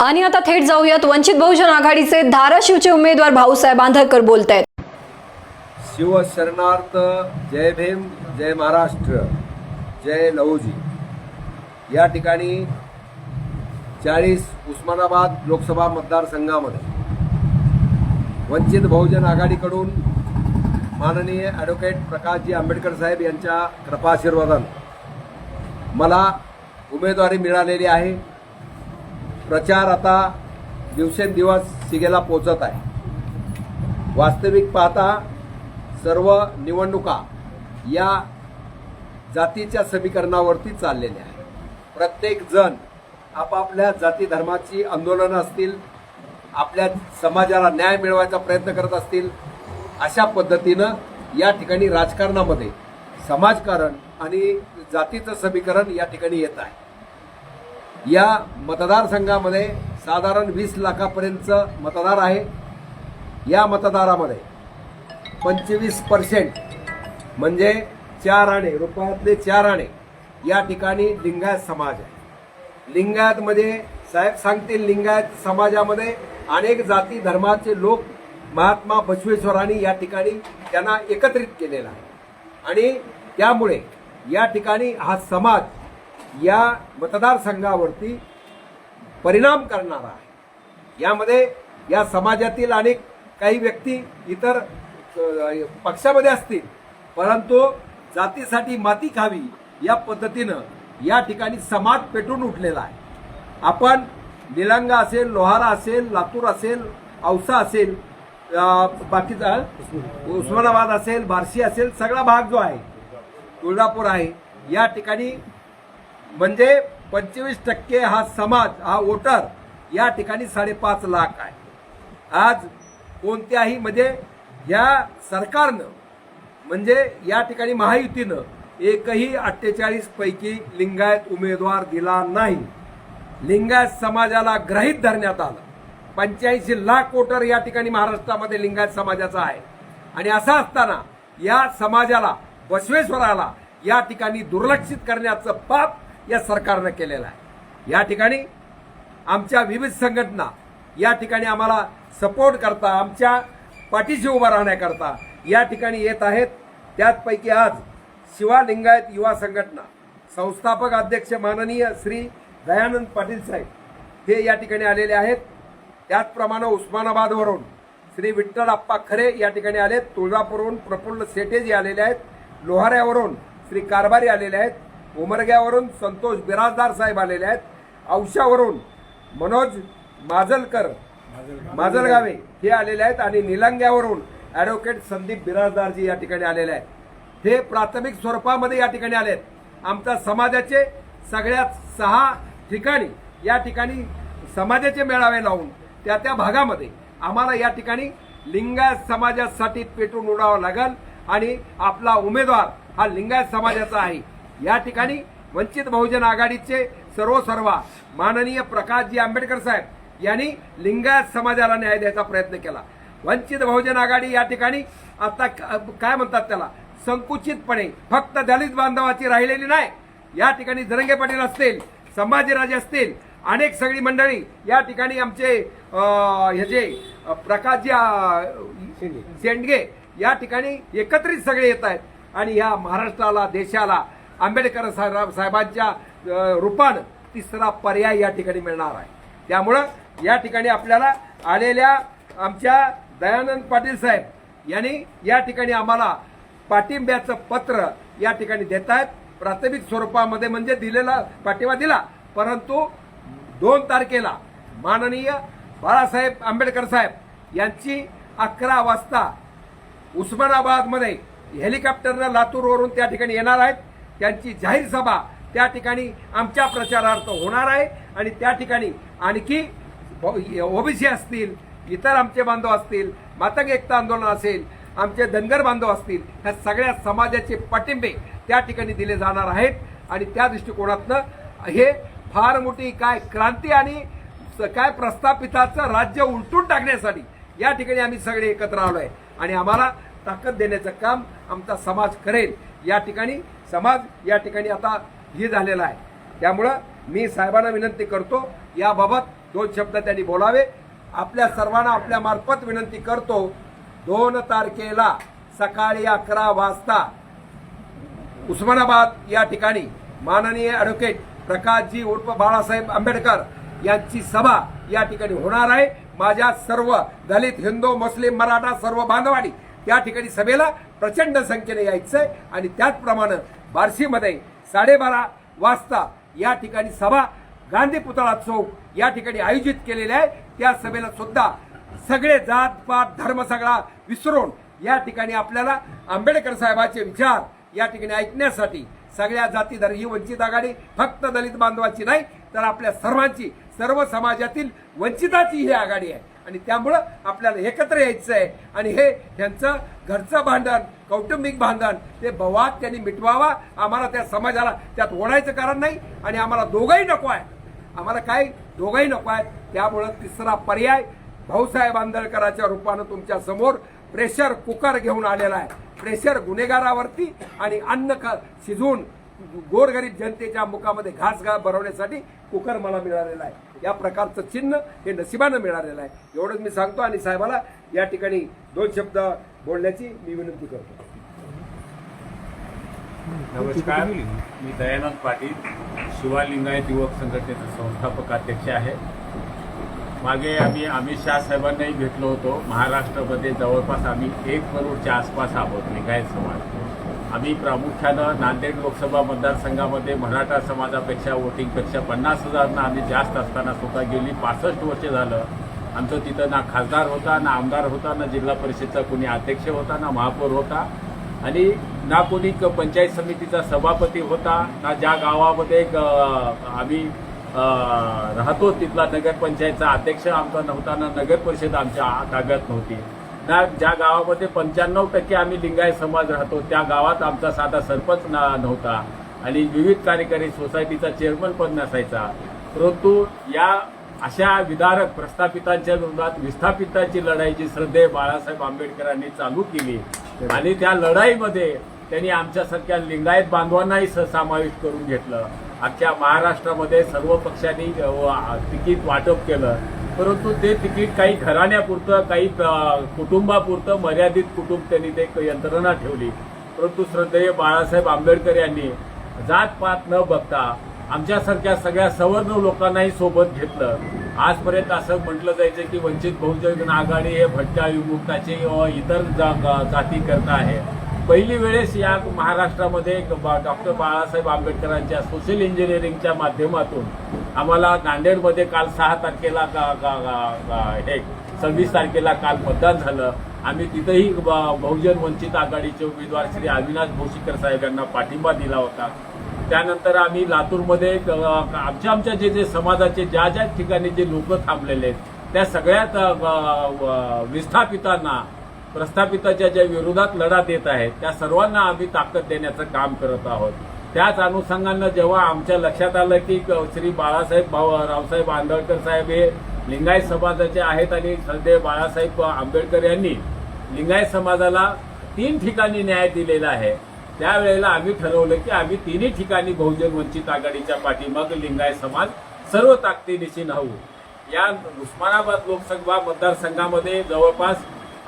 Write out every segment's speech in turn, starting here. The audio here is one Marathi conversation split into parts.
आणि आता थेट जाऊयात. वंचित बहुजन आघाडीचे धाराशिवचे उमेदवार भाऊसाहेब आंधळकर बोलत आहेत शिवशरणार्थ जय भीम जय महाराष्ट्र जय लहूजी. या ठिकाणी चाळीस उस्मानाबाद लोकसभा मतदारसंघामध्ये वंचित बहुजन आघाडीकडून माननीय ॲडव्होकेट प्रकाशजी आंबेडकर साहेब यांच्या कृपाशीर्वादानं मला उमेदवारी मिळालेली आहे. प्रचार आता दिवसेंदिवस शिगेला पोचत आहे. वास्तविक पाहता सर्व निवडणुका या जातीच्या समीकरणावरती चाललेल्या आहे प्रत्येक जण आपापल्या जाती धर्माची आंदोलनं असतील आपल्या समाजाला न्याय मिळवायचा प्रयत्न करत असतील अशा पद्धतीनं या ठिकाणी राजकारणामध्ये समाजकारण आणि जातीचं समीकरण या ठिकाणी येत आहे. या मतदारसंघामध्ये साधारण वीस लाखापर्यंतचं मतदार आहे. या मतदारामध्ये पंचवीस पर्सेंट म्हणजे चार आणे रुपयातले चार आणे या ठिकाणी लिंगायत समाज आहे. लिंगायतमध्ये साहेब सांगतील लिंगायत समाजामध्ये अनेक जाती धर्माचे लोक महात्मा बसवेश्वरांनी या ठिकाणी त्यांना एकत्रित केलेला आहे. आणि त्यामुळे या ठिकाणी हा समाज या मतदारसंघावरती परिणाम करणारा आहे. यामध्ये या समाजातील अनेक काही व्यक्ती इतर पक्षामध्ये असतील परंतु जातीसाठी माती खावी या पद्धतीनं या ठिकाणी समाज पेटून उठलेला आहे. आपण निलंगा असेल लोहारा असेल लातूर असेल औसा असेल बाकीचा उस्मानाबाद असेल बार्शी असेल सगळा भाग जो आहे तुळजापूर आहे या ठिकाणी म्हणजे पंचवीस टक्के हा समाज हा वोटर या ठिकाणी साडेपाच लाख आहे. आज कोणत्याही म्हणजे या सरकारनं म्हणजे या ठिकाणी महायुतीनं एकही अठ्ठेचाळीस पैकी लिंगायत उमेदवार दिला नाही. लिंगायत समाजाला ग्रहित धरण्यात आलं. पंच्याऐंशी लाख वोटर या ठिकाणी महाराष्ट्रामध्ये लिंगायत समाजाचा आहे. आणि असं असताना या समाजाला बसवेश्वराला या ठिकाणी दुर्लक्षित करण्याचं पाप या सरकारनं केलेलं आहे. या ठिकाणी आमच्या विविध संघटना या ठिकाणी आम्हाला सपोर्ट करता आमच्या पाठीशी उभा राहण्याकरता या ठिकाणी येत आहेत. त्याचपैकी आज शिवा लिंगायत युवा संघटना संस्थापक अध्यक्ष माननीय श्री दयानंद पाटील साहेब हे या ठिकाणी आलेले आहेत. त्याचप्रमाणे उस्मानाबादवरून श्री विठ्ठल आप्पा खरे या ठिकाणी आलेत. तुळजापूरवरून प्रफुल्ल सेठेजी आलेले आहेत. लोहाऱ्यावरून श्री कारभारी आलेले आहेत. उमरग्यावरून संतोष बिराजदार साहेब आलेले आहेत. औशावरून मनोज माजलकर माजलगावे. हे आलेले आहेत आणि निलंग्यावरून ॲडव्होकेट संदीप बिराजदारजी या ठिकाणी आलेले आहेत. हे प्राथमिक स्वरूपामध्ये या ठिकाणी आलेत आमच्या समाजाचे सगळ्यात सहा ठिकाणी या ठिकाणी समाजाचे मेळावे लावून त्या त्या भागामध्ये आम्हाला या ठिकाणी लिंगायत समाजासाठी पेटून उडावं लागल आणि आपला उमेदवार हा लिंगायत समाजाचा आहे. या ठिकाणी वंचित बहुजन आघाडीचे सर्व सर्वा माननीय प्रकाशजी आंबेडकर साहेब यांनी लिंगायत समाजाला न्याय द्यायचा प्रयत्न केला. वंचित बहुजन आघाडी या ठिकाणी आता काय म्हणतात त्याला? संकुचितपणे फक्त दलित बांधवाची राहिलेली नाही. या ठिकाणी जरंगे पाटील असतील संभाजीराजे असतील अनेक सगळी मंडळी या ठिकाणी आमचे ह्याचे प्रकाशजी शेंडगे. या ठिकाणी एकत्रित सगळे येत आहेत. आणि या महाराष्ट्राला देशाला आंबेडकर साहेब- साहेबांच्या रूपानं तिसरा पर्याय या ठिकाणी मिळणार आहे. त्यामुळं या ठिकाणी आपल्याला आलेल्या आमच्या दयानंद पाटील साहेब यांनी या ठिकाणी आम्हाला पाठिंब्याचं पत्र या ठिकाणी देत आहेत प्राथमिक स्वरूपामध्ये म्हणजे दिलेला पाठिंबा दिला. परंतु दोन तारखेला माननीय बाळासाहेब आंबेडकर साहेब यांची अकरा वाजता उस्मानाबादमध्ये हेलिकॉप्टरनं लातूरवरून त्या ठिकाणी येणार आहेत. त्यांची जाहीर सभा त्या ठिकाणी आमच्या प्रचारार्थ होणार आहे. आणि त्या ठिकाणी आणखी ओबीसी असतील इतर आमचे बांधव असतील मातंग एकता आंदोलन असेल आमचे धनगर बांधव असतील ह्या सगळ्या समाजाचे पाठिंबे त्या ठिकाणी दिले जाणार आहेत. आणि त्या दृष्टिकोनातनं हे फार मोठी काय क्रांती आणि स- काय प्रस्थापिताचं राज्य उलटून टाकण्यासाठी या ठिकाणी आम्ही सगळे एकत्र आलो आहे आणि आम्हाला ताकद देण्याचं काम आमचा समाज करेल. या ठिकाणी समाज या ठिकाणी आता ही झालेला आहे. त्यामुळं मी साहेबांना विनंती करतो याबाबत दोन शब्द त्यांनी बोलावे. आपल्या सर्वांना आपल्या मार्फत विनंती करतो दोन तारखेला सकाळी अकरा वाजता उस्मानाबाद या ठिकाणी माननीय ॲडव्होकेट प्रकाशजी उर्फ बाळासाहेब आंबेडकर यांची सभा या ठिकाणी होणार आहे. माझ्या सर्व दलित हिंदू मुस्लिम मराठा सर्व बांधवाडी त्या ठिकाणी सभेला प्रचंड संख्येने यायचंय आणि त्याचप्रमाणे बार्शीमध्ये साडेबारा वाजता या ठिकाणी सभा गांधी पुतळा चौक या ठिकाणी आयोजित केलेली आहे. त्या सभेला सुद्धा सगळे जात पात धर्म सगळा विसरून या ठिकाणी आपल्याला आंबेडकर साहेबांचे विचार या ठिकाणी ऐकण्यासाठी सगळ्या जाती धर्म ही वंचित आघाडी फक्त दलित बांधवाची नाही तर आपल्या सर्वांची सर्व समाजातील वंचिताची ही आघाडी आहे. आणि त्यामुळं आपल्याला एकत्र यायचं आहे आणि हे त्यांचं घरचं भांडण कौटुंबिक भांडण ते बवाद त्यांनी मिटवावा. आम्हाला त्या समाजाला त्यात ओढायचं कारण नाही आणि आम्हाला दोघंही नको आहे आम्हाला काही दोघंही नको आहेत. त्यामुळं तिसरा पर्याय भाऊसाहेब आंबेडकरांच्या रूपानं तुमच्यासमोर प्रेशर कुकर घेऊन आलेला आहे. प्रेशर गुन्हेगारावरती आणि अन्न क शिजवून गोरगरीब जनतेच्या मुखामध्ये घास घा भरवण्यासाठी कुकर मला मिळालेला आहे. या प्रकारचं चिन्ह हे नशिबानं मिळालेलं आहे. एवढंच मी सांगतो आणि साहेबाला या ठिकाणी दोन शब्द बोलण्याची मी विनंती करतो. नमस्कार. मी दयानंद पाटील शिवालिंगायत युवक संघटनेचा संस्थापक अध्यक्ष आहे. मागे आम्ही अमित शाह साहेबांनाही भेटलो होतो. महाराष्ट्रामध्ये जवळपास आम्ही एक करोडच्या आसपास आहोत लिंगायत समाज. आम्ही प्रामुख्यानं नांदेड लोकसभा मतदारसंघामध्ये मराठा समाजापेक्षा वोटिंगपेक्षा पन्नास हजारनं आम्ही जास्त असताना स्वतः गेली. पासष्ट वर्ष झालं. आमचं तिथं ना खासदार होता ना आमदार होता ना जिल्हा परिषदचा कोणी अध्यक्ष होता ना महापौर होता. आणि ना कोणी पंचायत समितीचा सभापती होता ना ज्या गावामध्ये ग- आम्ही राहतो तिथला नगरपंचायतचा अध्यक्ष आमचा नव्हता ना नगर परिषद आमच्या ताब्यात नव्हती. ना ज्या गावामध्ये पंच्याण्णव टक्के आम्ही लिंगायत समाज राहतो त्या गावात आमचा साधा सरपंच ना- नव्हता. आणि विविध कार्यकारी सोसायटीचा चेअरमन पण नसायचा. परंतु या अशा विदारक प्रस्थापितांच्या विरोधात विस्थापितांची लढाई जी श्रद्धेय बाळासाहेब आंबेडकरांनी चालू केली आणि त्या लढाईमध्ये त्यांनी आमच्यासारख्या लिंगायत बांधवांनाही स- समाविष्ट करून घेतलं. अख्ख्या महाराष्ट्रामध्ये सर्व पक्षांनी तिकीट वाटप केलं. परंतु ते तिकीट काही घराण्यापुरतं काही कुटुंबापुरतं मर्यादित कुटुंब त्यांनी ते एक यंत्रणा ठेवली. परंतु श्रद्धेय बाळासाहेब आंबेडकर यांनी जात पात न बघता आमच्यासारख्या सगळ्या सवर्ण लोकांनाही सोबत घेतलं. आजपर्यंत असं म्हटलं जायचं की वंचित बहुजन आघाडी हे भटक्या विमुक्ताचे इतर जा- जाती करता आहे. पहिली वेळेस या महाराष्ट्रामध्ये डॉक्टर बाळासाहेब आंबेडकरांच्या सोशल इंजिनिअरिंगच्या माध्यमातून आम्हाला नांदेडमध्ये काल सहा तारखेला हे सव्वीस तारखेला काल मतदान झालं. आम्ही तिथंही ब- बहुजन वंचित आघाडीचे उमेदवार श्री अविनाश भोशीकर साहेब यांना पाठिंबा दिला होता. त्यानंतर आम्ही लातूरमध्ये आमच्या आमच्या जे जे समाजाचे ज्या ज्या ठिकाणी जे लोक थांबलेले आहेत त्या सगळ्यात विस्थापितांना प्रस्थापिताच्या ज्या विरोधात लढा देत आहेत त्या सर्वांना आम्ही ताकद देण्याचं काम करत आहोत. त्याच अनुषंगानं जेव्हा आमच्या लक्षात आलं की श्री बाळासाहेब भाऊ रावसाहेब आंदळकर साहेब हे लिंगायत समाजाचे आहेत आणि सध्या बाळासाहेब आंबेडकर यांनी लिंगायत समाजाला तीन ठिकाणी न्याय दिलेला आहे. त्यावेळेला आम्ही ठरवलं की आम्ही तिन्ही ठिकाणी बहुजन वंचित आघाडीच्या पाठीमाग लिंगायत समाज सर्व ताकदीनिशी राहू. या उस्मानाबाद लोकसभा मतदारसंघामध्ये जवळपास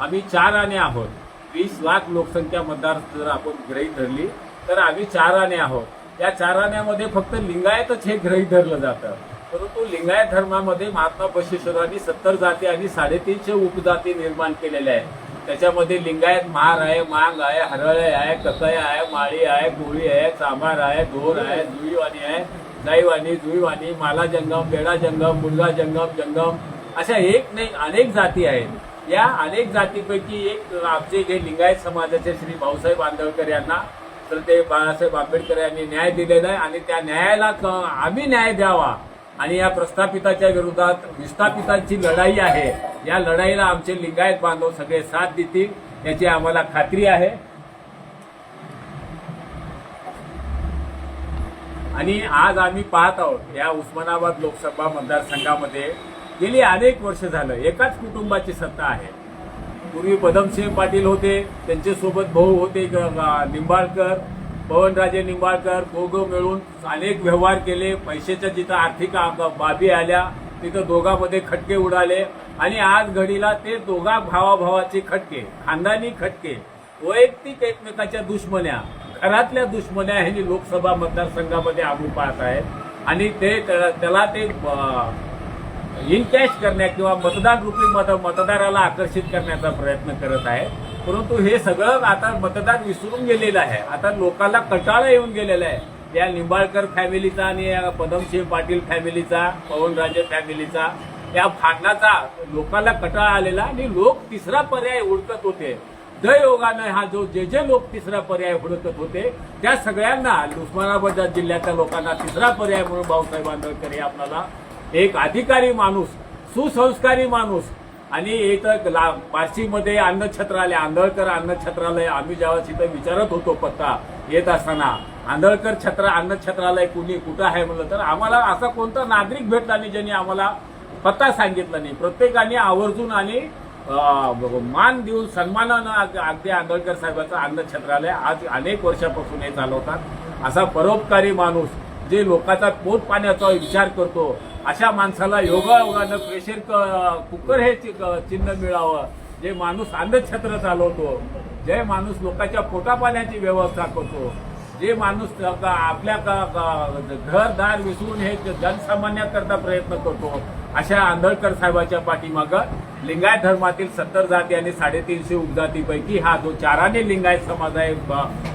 आम्ही चार आणे आहोत. वीस लाख लोकसंख्या मतदार जर आपण ग्रही धरली तर आम्ही चार आणे आहोत. या चार आण्यामध्ये फक्त लिंगायतच हे ग्रही धरलं जातं. परंतु लिंगायत धर्मामध्ये महात्मा बसवेश्वरांनी सत्तर जाती आणि साडेतीनशे उपजाती निर्माण केलेल्या आहेत. त्याच्यामध्ये लिंगायत महार आहे मांग आहे हरळे आहे ककय आहे माळी आहे गोळी आहे चांभार आहे धोर आहे जुईवाणी आहे जाईवाणी जुईवाणी माला जंगम बेडा जंगम मुलगा जंगम जंगम अशा एक नाही अनेक जाती आहेत. या अनेक जातीपैकी एक आमचे जे लिंगायत समाजाचे श्री भाऊसाहेब आंदळकर यांना तर ते बाळासाहेब आंबेडकर यांनी न्याय दिलेला आहे आणि त्या न्यायाला आम्ही न्याय द्यावा. आणि या प्रस्थापिताच्या विरोधात विस्थापितांची लढाई आहे. या लढाईला आमचे लिंगायत बांधव सगळे साथ देतील याची आम्हाला खात्री आहे. आणि आज आम्ही पाहत आहोत या उस्मानाबाद लोकसभा मतदारसंघामध्ये गेली अनेक वर्ष झालं एकाच कुटुंबाची सत्ता आहे. पूर्वी पदमसिंह पाटील होते त्यांच्यासोबत भाऊ होते ग- निंबाळकर पवनराजे निंबाळकर दोघं मिळून अनेक व्यवहार केले पैशाच्या जिथं आर्थिक बाबी आल्या तिथं दोघांमध्ये खटके उडाले आणि आज घडीला ते दोघा भावाभावाचे खटके खानदानी खटके वैयक्तिक एकमेकाच्या दुश्मन्या घरातल्या दुश्मन्या ह्यांनी लोकसभा मतदारसंघामध्ये आगू पाहत आहेत. आणि ते त्या- त्याला ते इनकॅश करण्या किंवा मतदान रूपी मत मतदाराला आकर्षित करण्याचा प्रयत्न करत आहे परंतु हे सगळं आता मतदार विसरून गेलेलं आहे. आता लोकांना कंटाळा येऊन गेलेला आहे. या निंबाळकर फॅमिलीचा आणि या पदमसिंह पाटील फॅमिलीचा पवनराजे फॅमिलीचा या भांडणाचा लोकांना कटाळा आलेला आणि लोक तिसरा पर्याय उडकत होते. दयोगानं हा जो जे जे लोक तिसरा पर्याय हुडकत होते त्या सगळ्यांना उस्मानाबाद जिल्ह्याच्या लोकांना तिसरा पर्याय म्हणून भाऊसाहेब आंबेडकर हे आपल्याला एक अधिकारी माणूस सुसंस्कारी माणूस. आणि इथं ला बार्शीमध्ये अन्नछत्रालय आंधळकर अन्नछत्रालय आम्ही जेव्हा तिथं विचारत होतो पत्ता येत असताना आंधळकर छत्र अन्नछत्रालय कुणी कुठं आहे म्हणलं तर आम्हाला असा कोणता नागरिक भेटला नाही ज्यांनी आम्हाला पत्ता सांगितला नाही. प्रत्येकाने आवर्जून आणि मान देऊन सन्मानानं अग- अगदी आंधळकर साहेबांचं अन्नछत्रालय आज अनेक वर्षापासून हे चालवतात. असा परोपकारी माणूस जे लोकांचा पोट पाण्याचा विचार करतो अशा माणसाला योगायोगानं प्रेशर कुकर हे चिन्ह मिळावं. जे माणूस अंधछत्र चालवतो जे माणूस लोकांच्या पोटापाण्याची व्यवस्था करतो जे माणूस आपल्या घरदार विसरून हे जनसामान्याकरता प्रयत्न करतो अशा आंधळकर साहेबाच्या पाठीमागं लिंगायत धर्मातील सत्तर जाती आणि साडेतीनशे उपजातीपैकी हा जो चाराने लिंगायत समाज आहे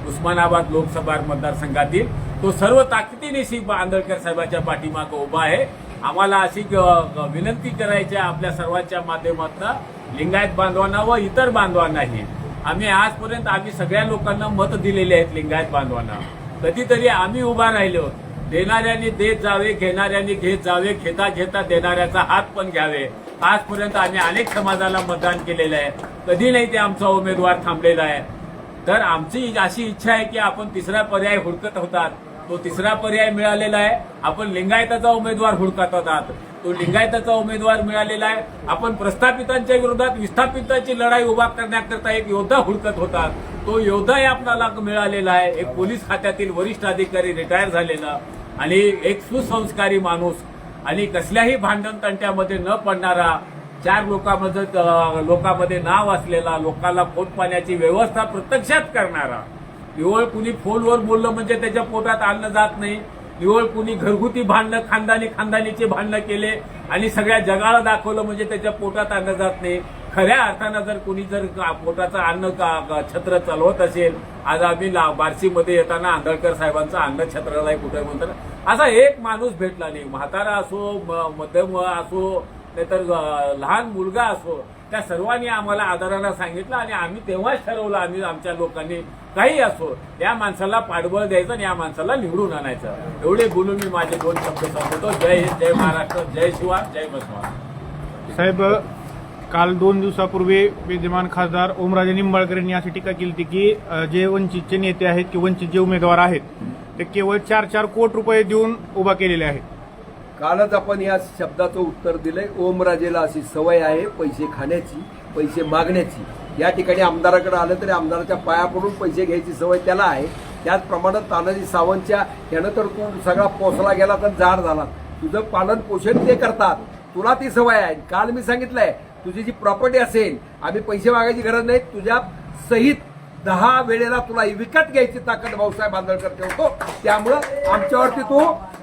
उस्मानाबाद लोकसभा मतदारसंघातील तो सर्व ताकदीनिशी आंधळकर साहेबाच्या पाठीमागं उभा आहे. आम्हाला अशी विनंती करायची आहे आपल्या सर्वांच्या माध्यमातून. लिंगायत बांधवांना व इतर बांधवांनाही. आम्ही आजपर्यंत आम्ही सगळ्या लोकांना मत दिलेले आहेत लिंगायत बांधवांना. कधीतरी आम्ही उभा राहिलो. देणाऱ्यांनी देत जावे घेणाऱ्यांनी घेत जावे घेता घेता देणाऱ्याचा हात पण घ्यावे. आजपर्यंत आम्ही अनेक समाजाला मतदान केलेलं आहे. कधी नाही ते आमचा उमेदवार थांबलेला आहे. तर आमची अशी इच्छा आहे की आपण तिसरा पर्याय हुडकत होतात. तो तिसरा पर्याय मिळालेला आहे. आपण लिंगायताचा उमेदवार हुडकत आहात. तो लिंगायताचा उमेदवार मिळालेला आहे. आपण प्रस्थापितांच्या विरोधात विस्थापितांची लढाई उभा करण्याकरता एक योद्धा हुडकत होतात तो योद्धाही आपल्याला मिळालेला आहे. एक पोलीस खात्यातील वरिष्ठ अधिकारी रिटायर झालेला आणि एक सुसंस्कारी माणूस आणि कसल्याही भांडण तंट्यामध्ये न पडणारा चार लोकांमध्ये लोकांमध्ये नाव असलेला लोकांना पोट पाण्याची व्यवस्था प्रत्यक्षात करणारा निवळ कुणी फोनवर बोललं म्हणजे त्याच्या पोटात आणलं जात नाही. निवळ कुणी घरगुती भांडणं खानदानी खानदानीचे भांडणं केले आणि सगळ्या जगाला दाखवलं म्हणजे त्याच्या पोटात आणलं जात नाही. खऱ्या अर्थानं जर कुणी जर पोटाचं अन्न का- छत्र चालवत असेल आज आम्ही ला- बार्शीमध्ये येताना आंधळकर साहेबांचं अन्न छत्राला कुठे म्हणतात असा एक माणूस भेटला नाही. म्हातारा असो म- मध्यम असो नाहीतर लहान मुलगा असो त्या सर्वांनी आम्हाला आदरानं सांगितलं आणि आम्ही तेव्हाच ठरवलं आम्ही आमच्या लोकांनी काही असो या माणसाला पाठबळ द्यायचं आणि या माणसाला निवडून आणायचं. एवढे बोलून मी माझे दोन शब्द सांगतो. जय हिंद जय महाराष्ट्र जय शिवा जय बसवा. साहेब काल दोन दिवसापूर्वी विद्यमान खासदार ओमराजे निंबाळकर यांनी अशी टीका केली होती की जे वंचितचे नेते आहेत की वंचित जे उमेदवार आहेत ते केवळ चार चार कोटी रुपये देऊन उभा केलेले आहेत. कालच आपण या शब्दाचं उत्तर दिलंय. ओमराजेला अशी सवय आहे पैसे खाण्याची पैसे मागण्याची. या ठिकाणी आमदाराकडे आलं तरी आमदाराच्या पाया पडून पैसे घ्यायची सवय त्याला आहे. त्याचप्रमाणे तानाजी सावंतच्या यानं तर तू सगळा पोसला गेला तर जाड झाला. तुझं पालन पोषण ते करतात. तुला ती सवय आहे. काल मी सांगितलंय तुझी जी प्रॉपर्टी असेल आम्ही पैसे मागायची गरज नाही. तुझ्या सहित दहा वेळेला तुला विकत घ्यायची ताकद भाऊसाहेब आंदळकर ठेवतो. त्यामुळं आमच्यावरती तू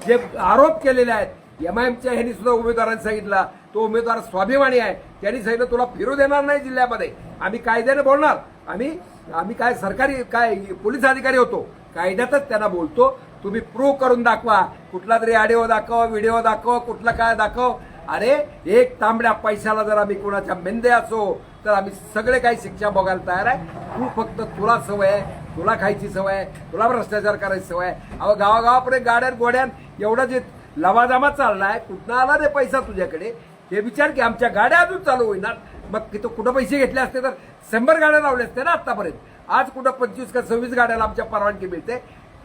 जे आरोप केलेले आहेत एमआयएमच्या ह्यांनी सुद्धा उमेदवारांनी सांगितला. तो उमेदवार स्वाभिमानी आहे. त्यांनी सांगितलं तुला फिरू देणार नाही जिल्ह्यामध्ये. आम्ही कायद्याने बोलणार. आम्ही आम्ही काय सरकारी काय पोलीस अधिकारी होतो कायद्यातच त्यांना बोलतो. तुम्ही प्रूव्ह करून दाखवा. कुठला तरी ऑडिओ दाखव व्हिडिओ दाखव कुठला काय दाखव. अरे एक तांबड्या पैशाला जर आम्ही कोणाच्या मेंदे असो तर आम्ही सगळे काही शिक्षा बघायला तयार आहे. तू फक्त तुला सवय आहे. तुला खायची सवय आहे. तुला भ्रष्टाचार करायची सवय आहे. अहो गावागावापर्यंत गाड्यान गोड्यान एवढं जे लवाजामा चाललाय कुठनं आला रे पैसा तुझ्याकडे? हे विचार की आमच्या गाड्या अजून चालू होईना मग तिथं कुठं पैसे घेतले असते तर शंभर गाड्या लावल्या असते ना आतापर्यंत आज कुठं पंचवीस का सव्वीस गाड्याला आमच्या परवानगी मिळते.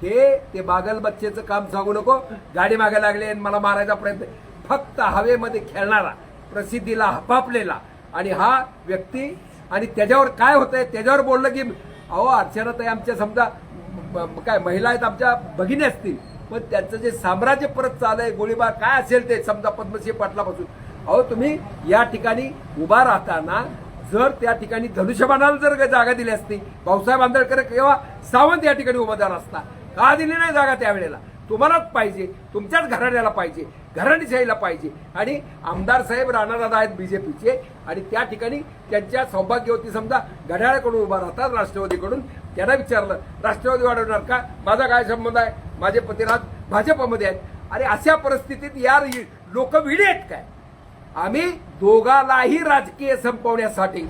हे ते बागल बच्चेचं काम सांगू नको. गाडी मागे लागली आणि मला मारायचा प्रयत्न. फक्त हवेमध्ये खेळणारा प्रसिद्धीला हपापलेला. आणि हा व्यक्ती आणि त्याच्यावर काय होतंय त्याच्यावर बोललं की अहो अर्चनाताई आमच्या समजा काय महिला आहेत आमच्या भगिनी असतील. पण त्यांचं जे साम्राज्य परत चाललंय गोळीबार काय असेल ते समजा पद्मसिंह पाटलापासून. अहो तुम्ही या ठिकाणी उभा राहताना जर त्या ठिकाणी धनुष्यबाणाला जर जागा दिली असती भाऊसाहेब आंबेडकर किंवा सावंत या ठिकाणी उमेदवार असता का दिली नाही जागा त्यावेळेला? तुम्हालाच पाहिजे तुमच्याच घराण्याला पाहिजे घराणीशाहीला पाहिजे. आणि आमदार साहेब राणादादा आहेत बीजेपीचे आणि त्या ठिकाणी त्यांच्या सौभाग्यवती समजा घड्याळाकडून उभा राहतात राष्ट्रवादीकडून त्यांना विचारलं राष्ट्रवादी वाढवणार का? माझा काय संबंध आहे? माझे पतिराज भाजपमध्ये आहेत. आणि अशा परिस्थितीत या लोक विडे आहेत काय? आम्ही दोघालाही राजकीय संपवण्यासाठी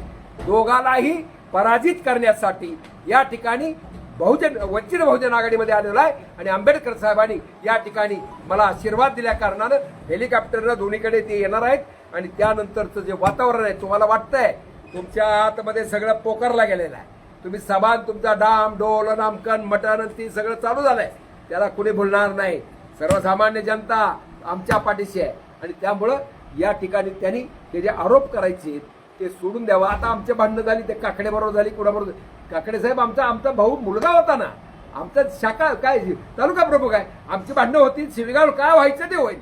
दोघालाही पराजित करण्यासाठी या ठिकाणी बहुजन वंचित बहुजन आघाडीमध्ये आलेला आहे आणि आंबेडकर साहेबांनी या ठिकाणी मला आशीर्वाद दिल्या कारणानं हेलिकॉप्टरनं दोन्हीकडे ते येणार आहेत आणि त्यानंतरचं जे वातावरण आहे तुम्हाला वाटतंय तुमच्या आतमध्ये सगळं पोकरला गेलेलं आहे. तुम्ही सभान तुमचा डाम डोल नामकन मटन ती सगळं चालू झालंय. त्याला कुणी बोलणार नाही. सर्वसामान्य जनता आमच्या पाठीशी आहे. आणि त्यामुळं या ठिकाणी त्यांनी ते जे आरोप करायचे ते सोडून द्यावं. आता आमचे भांडणं झाली ते काकडे बरोबर झाली कुणाबरोबर काकडे साहेब आमचा आमचा भाऊ मुलगा होता ना. आमचा शाखा काय तालुका प्रमुख आहे. आमची भांडणं होती शिवगाव काय व्हायचं ते होईल.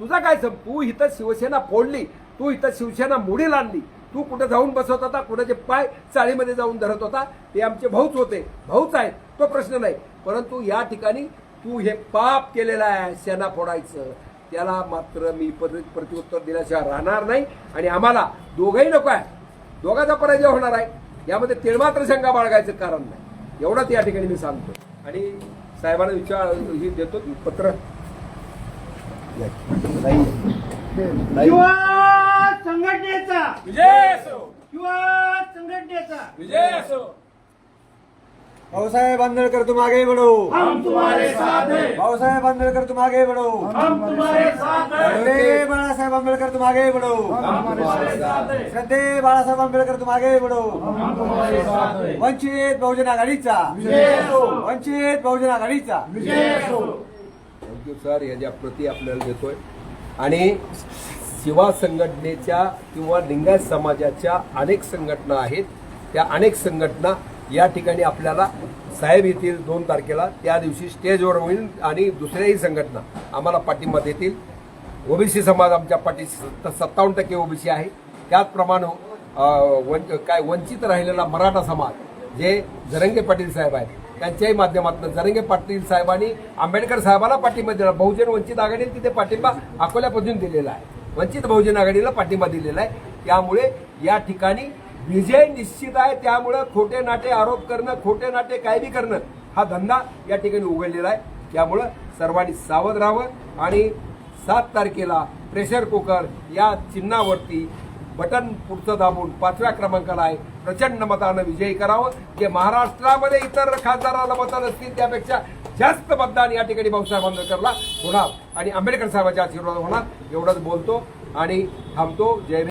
तुझा काय सम तू इथं शिवसेना फोडली तू इथं शिवसेना मोडी आणली तू कुठं जाऊन बसवत होता कुणाचे पाय चाळीमध्ये जाऊन धरत होता ते आमचे भाऊच होते. भाऊच आहेत तो प्रश्न नाही. परंतु या ठिकाणी तू हे पाप केलेलं आहे सेना फोडायचं. त्याला मात्र मी परत प्रत्युत्तर दिल्याशिवाय राहणार नाही. आणि आम्हाला दोघंही नको आहे. दोघांचा पराजय होणार आहे. यामध्ये तिळमात्र शंका बाळगायचं कारण नाही. एवढंच या ठिकाणी मी सांगतो आणि साहेबांना विचार ही देतो की पत्र. संघटनेचा. विजय असो युवा संघटनेचा. विजय असो भाऊसाहेब आंबेडकर तुम आगे बढ़ो हम तुम्हारे साथ हैं. भाऊसाहेब आंबेडकर तुम आगे बढ़ो हम तुम्हारे साथ हैं. श्रद्धे बाळासाहेब आंबेडकर तुम आगे बढ़ो श्रद्धे बाळासाहेब आंबेडकर तुम आगे बढ़ो वंचित बहुजन आघाडीचा. वंचित बहुजन आघाडीचा. थँक्यू सर याच्या प्रती आपल्याला देतोय. आणि शिवा संघटनेच्या किंवा लिंगायत समाजाच्या अनेक संघटना आहेत. त्या अनेक संघटना या ठिकाणी आपल्याला साहेब येतील दोन तारखेला. त्या दिवशी स्टेजवर होईल आणि दुसऱ्याही संघटना आम्हाला पाठिंबा देतील. ओबीसी समाज आमच्या पाठीशी सत्तावन्न टक्के ओबीसी आहे. त्याचप्रमाणे अं, वन काय वंचित राहिलेला मराठा समाज जे जरंगे पाटील साहेब आहेत त्यांच्याही माध्यमातून जरंगे पाटील साहेबांनी आंबेडकर साहेबाला पाठिंबा दिला. बहुजन वंचित आघाडीने तिथे पाठिंबा अकोल्यापासून दिलेला आहे. वंचित बहुजन आघाडीला पाठिंबा दिलेला आहे. त्यामुळे या ठिकाणी विजय निश्चित आहे. त्यामुळं खोटे नाटे आरोप करणं खोटे नाटे काय बी करणं हा धंदा या ठिकाणी उघडलेला आहे. त्यामुळं सर्वांनी सावध राहावं आणि सात तारखेला प्रेशर कुकर या चिन्हावरती बटन पुढचं दाबून पाचव्या क्रमांकाला आहे. प्रचंड मतानं विजयी करावं. जे महाराष्ट्रामध्ये इतर खासदाराला मतं नसतील त्यापेक्षा जास्त मतदान या ठिकाणी भाऊसाहेब आंबेडकरला होणार. आणि आंबेडकर साहेबांच्या आशीर्वाद होणार. एवढंच बोलतो आणि थांबतो. जय